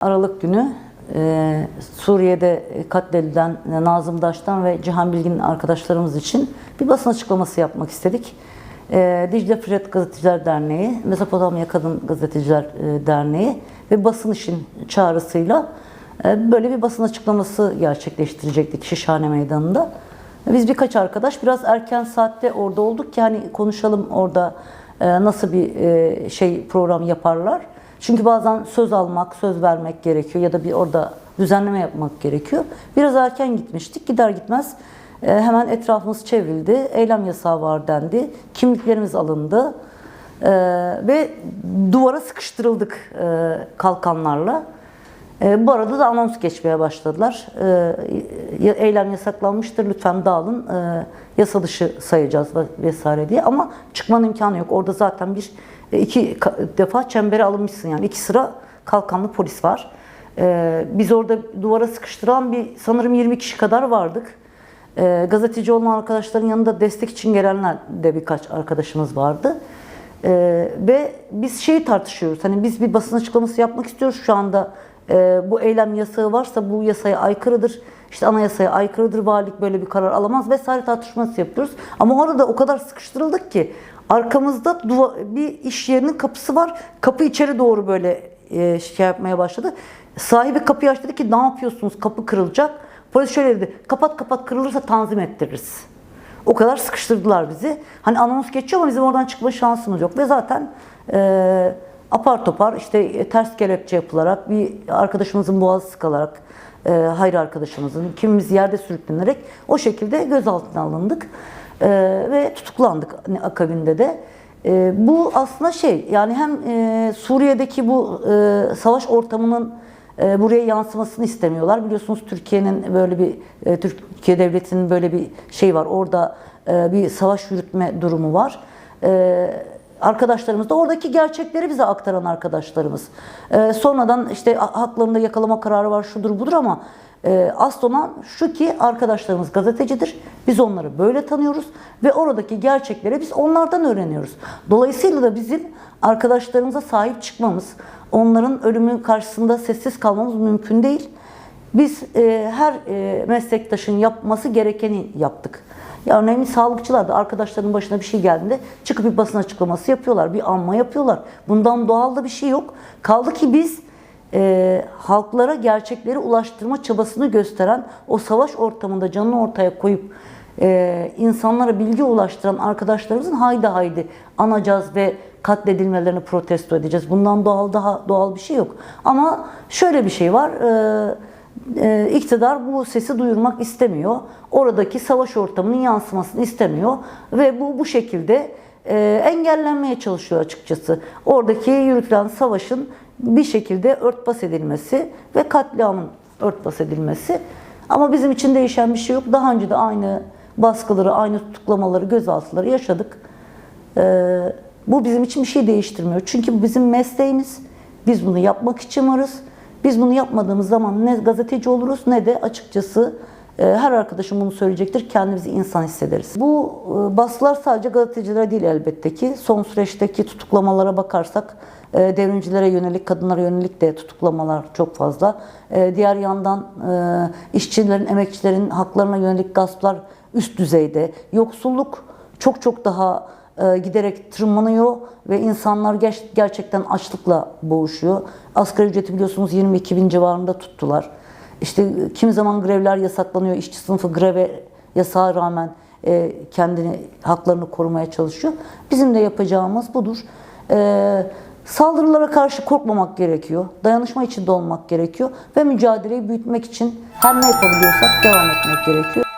Aralık günü e, Suriye'de katledilen Nazım Daş'tan ve Cihan Bilgin'in arkadaşlarımız için bir basın açıklaması yapmak istedik. E, Dicle Fred Gazeteciler Derneği, Mezopotamya Kadın Gazeteciler e, Derneği ve Basın İşin çağrısıyla e, böyle bir basın açıklaması gerçekleştirecektik Şişhane Meydanı'nda. Biz birkaç arkadaş biraz erken saatte orada olduk ki hani konuşalım orada e, nasıl bir e, şey program yaparlar. Çünkü bazen söz almak, söz vermek gerekiyor ya da bir orada düzenleme yapmak gerekiyor. Biraz erken gitmiştik. Gider gitmez e, hemen etrafımız çevrildi. Eylem yasağı var dendi. Kimliklerimiz alındı. E, ve duvara sıkıştırıldık e, kalkanlarla. Bu arada da anons geçmeye başladılar. Eylem yasaklanmıştır, lütfen dağılın, yasa dışı sayacağız vesaire diye. Ama çıkmanın imkanı yok. Orada zaten bir iki defa çembere alınmışsın yani iki sıra kalkanlı polis var. E, biz orada duvara sıkıştıran bir sanırım 20 kişi kadar vardık. E, gazeteci olmayan arkadaşların yanında destek için gelenler de birkaç arkadaşımız vardı. Ve biz şeyi tartışıyoruz. Hani biz bir basın açıklaması yapmak istiyoruz şu anda. Ee, bu eylem yasağı varsa bu yasaya aykırıdır. İşte anayasaya aykırıdır. Valilik böyle bir karar alamaz vesaire tartışması yapıyoruz. Ama orada o kadar sıkıştırıldık ki arkamızda duva- bir iş yerinin kapısı var. Kapı içeri doğru böyle e, şey yapmaya başladı. Sahibi kapıyı açtı dedi ki ne yapıyorsunuz? Kapı kırılacak. Polis şöyle dedi. Kapat kapat kırılırsa tanzim ettiririz. O kadar sıkıştırdılar bizi. Hani anons geçiyor ama bizim oradan çıkma şansımız yok. Ve zaten e, apar topar işte ters kelepçe yapılarak bir arkadaşımızın boğazı sıkılarak e, hayır arkadaşımızın kimimiz yerde sürüklenerek o şekilde gözaltına alındık. E, ve tutuklandık akabinde de. E, bu aslında şey yani hem e, Suriye'deki bu e, savaş ortamının e, buraya yansımasını istemiyorlar. Biliyorsunuz Türkiye'nin böyle bir e, Türkiye devletinin böyle bir şey var. Orada e, bir savaş yürütme durumu var. E, Arkadaşlarımız da oradaki gerçekleri bize aktaran arkadaşlarımız. E, sonradan işte haklarında yakalama kararı var şudur budur ama e, asıl olan şu ki arkadaşlarımız gazetecidir. Biz onları böyle tanıyoruz ve oradaki gerçekleri biz onlardan öğreniyoruz. Dolayısıyla da bizim arkadaşlarımıza sahip çıkmamız, onların ölümü karşısında sessiz kalmamız mümkün değil. Biz e, her e, meslektaşın yapması gerekeni yaptık. Ya örneğin sağlıkçılar da arkadaşlarının başına bir şey geldiğinde çıkıp bir basın açıklaması yapıyorlar, bir anma yapıyorlar. Bundan doğal da bir şey yok. Kaldı ki biz e, halklara gerçekleri ulaştırma çabasını gösteren o savaş ortamında canını ortaya koyup e, insanlara bilgi ulaştıran arkadaşlarımızın haydi haydi anacağız ve katledilmelerini protesto edeceğiz. Bundan doğal daha doğal bir şey yok. Ama şöyle bir şey var. E, e, iktidar bu sesi duyurmak istemiyor. Oradaki savaş ortamının yansımasını istemiyor ve bu bu şekilde e, engellenmeye çalışıyor açıkçası. Oradaki yürütülen savaşın bir şekilde örtbas edilmesi ve katliamın örtbas edilmesi. Ama bizim için değişen bir şey yok. Daha önce de aynı baskıları, aynı tutuklamaları, gözaltıları yaşadık. Ee, bu bizim için bir şey değiştirmiyor. Çünkü bu bizim mesleğimiz. Biz bunu yapmak için varız. Biz bunu yapmadığımız zaman ne gazeteci oluruz ne de açıkçası e, her arkadaşım bunu söyleyecektir. Kendimizi insan hissederiz. Bu e, baskılar sadece gazetecilere değil elbette ki. Son süreçteki tutuklamalara bakarsak e, devrimcilere yönelik, kadınlara yönelik de tutuklamalar çok fazla. Diğer yandan işçilerin, emekçilerin haklarına yönelik gasplar üst düzeyde. Yoksulluk çok çok daha giderek tırmanıyor ve insanlar gerçekten açlıkla boğuşuyor. Asgari ücreti biliyorsunuz 22 bin civarında tuttular. İşte kimi zaman grevler yasaklanıyor. İşçi sınıfı greve yasağa rağmen e, kendini, haklarını korumaya çalışıyor. Bizim de yapacağımız budur. E, saldırılara karşı korkmamak gerekiyor. Dayanışma içinde olmak gerekiyor. Ve mücadeleyi büyütmek için her ne yapabiliyorsak devam etmek gerekiyor.